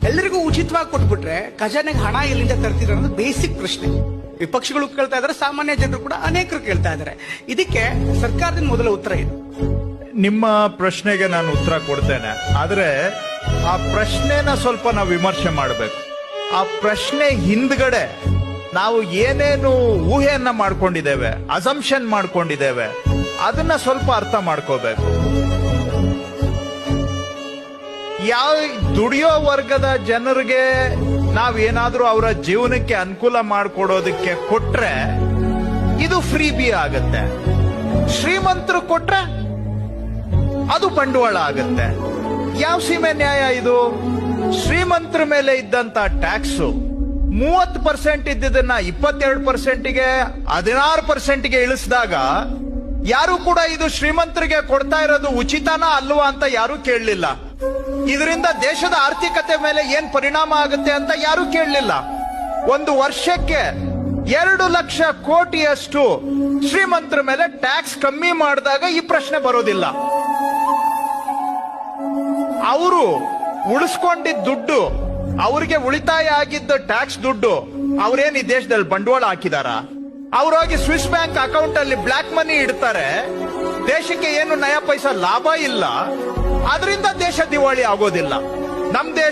ಎಲ್ಲರಿಗೂ ಉಚಿತವಾಗಿ ಕೊಟ್ಬಿಟ್ರೆ ಖಜಾನೆಗೆ ಹಣ ಎಲ್ಲಿಂದ ತರ್ತೀರ ಅನ್ನೋದು ಬೇಸಿಕ್ ಪ್ರಶ್ನೆ. ವಿಪಕ್ಷಗಳು ಕೇಳ್ತಾ ಇದಾರೆ, ಸಾಮಾನ್ಯ ಜನರು ಕೂಡ ಅನೇಕರು ಕೇಳ್ತಾ ಇದಾರೆ. ಇದಕ್ಕೆ ಸರ್ಕಾರದಿಂದ ಮೊದಲ ಉತ್ತರ ಏನು? ನಿಮ್ಮ ಪ್ರಶ್ನೆಗೆ ನಾನು ಉತ್ತರ ಕೊಡ್ತೇನೆ. ಆದ್ರೆ ಆ ಪ್ರಶ್ನೆನ ಸ್ವಲ್ಪ ನಾವು ವಿಮರ್ಶೆ ಮಾಡಬೇಕು. ಆ ಪ್ರಶ್ನೆ ಹಿಂದ್ಗಡೆ ನಾವು ಏನೇನು ಊಹೆಯನ್ನ ಮಾಡ್ಕೊಂಡಿದ್ದೇವೆ ಅಸಂಪ್ಷನ್ ಮಾಡ್ಕೊಂಡಿದ್ದೇವೆ, ಅದನ್ನ ಸ್ವಲ್ಪ ಅರ್ಥ ಮಾಡ್ಕೋಬೇಕು. ಯಾವ ದುಡಿಯೋ ವರ್ಗದ ಜನರಿಗೆ ನಾವೇನಾದ್ರೂ ಅವರ ಜೀವನಕ್ಕೆ ಅನುಕೂಲ ಮಾಡಿಕೊಡೋದಕ್ಕೆ ಕೊಟ್ರೆ ಇದು ಫ್ರೀ ಬಿ ಆಗತ್ತೆ. ಶ್ರೀಮಂತರು ಕೊಟ್ರೆ ಅದು ಬಂಡವಾಳ ಆಗತ್ತೆ. ಯಾವ ಸೀಮೆ ನ್ಯಾಯ ಇದು? ಶ್ರೀಮಂತರ ಮೇಲೆ ಇದ್ದಂತ ಟ್ಯಾಕ್ಸ್ ಮೂವತ್ತು ಪರ್ಸೆಂಟ್ ಇದ್ದಿದ್ದನ್ನ ಇಪ್ಪತ್ತೆರಡು ಪರ್ಸೆಂಟ್ಗೆ ಹದಿನಾರು ಪರ್ಸೆಂಟ್ಗೆ ಇಳಿಸಿದಾಗ ಯಾರು ಕೂಡ ಇದು ಶ್ರೀಮಂತರಿಗೆ ಕೊಡ್ತಾ ಇರೋದು ಉಚಿತನ ಅಲ್ವಾ ಅಂತ ಯಾರು ಕೇಳಲಿಲ್ಲ. ಇದರಿಂದ ದೇಶದ ಆರ್ಥಿಕತೆ ಮೇಲೆ ಏನ್ ಪರಿಣಾಮ ಆಗುತ್ತೆ ಅಂತ ಯಾರು ಕೇಳಲಿಲ್ಲ. ಒಂದು ವರ್ಷಕ್ಕೆ ಎರಡು ಲಕ್ಷ ಕೋಟಿಯಷ್ಟು ಶ್ರೀಮಂತರ ಮೇಲೆ ಟ್ಯಾಕ್ಸ್ ಕಮ್ಮಿ ಮಾಡಿದಾಗ ಈ ಪ್ರಶ್ನೆ ಬರೋದಿಲ್ಲ. ಅವರು ಉಳಿಸ್ಕೊಂಡಿದ್ದ ದುಡ್ಡು, ಅವ್ರಿಗೆ ಉಳಿತಾಯ ಆಗಿದ್ದ ಟ್ಯಾಕ್ಸ್ ದುಡ್ಡು ಅವ್ರೇನ್ ಈ ದೇಶದಲ್ಲಿ ಬಂಡವಾಳ ಹಾಕಿದಾರ? ಅವ್ರೋಗಿ ಸ್ವಿಸ್ ಬ್ಯಾಂಕ್ ಅಕೌಂಟ್ ಅಲ್ಲಿ ಬ್ಲಾಕ್ ಮನಿ ಇಡ್ತಾರೆ. ದೇಶಕ್ಕೆ ಏನು ನಯ ಪೈಸಾ ಲಾಭ ಇಲ್ಲ. ಅದರಿಂದ ದೇಶ ದಿವಾಳಿ ಆಗೋದಿಲ್ಲ. ನಮ್ ದೇಶ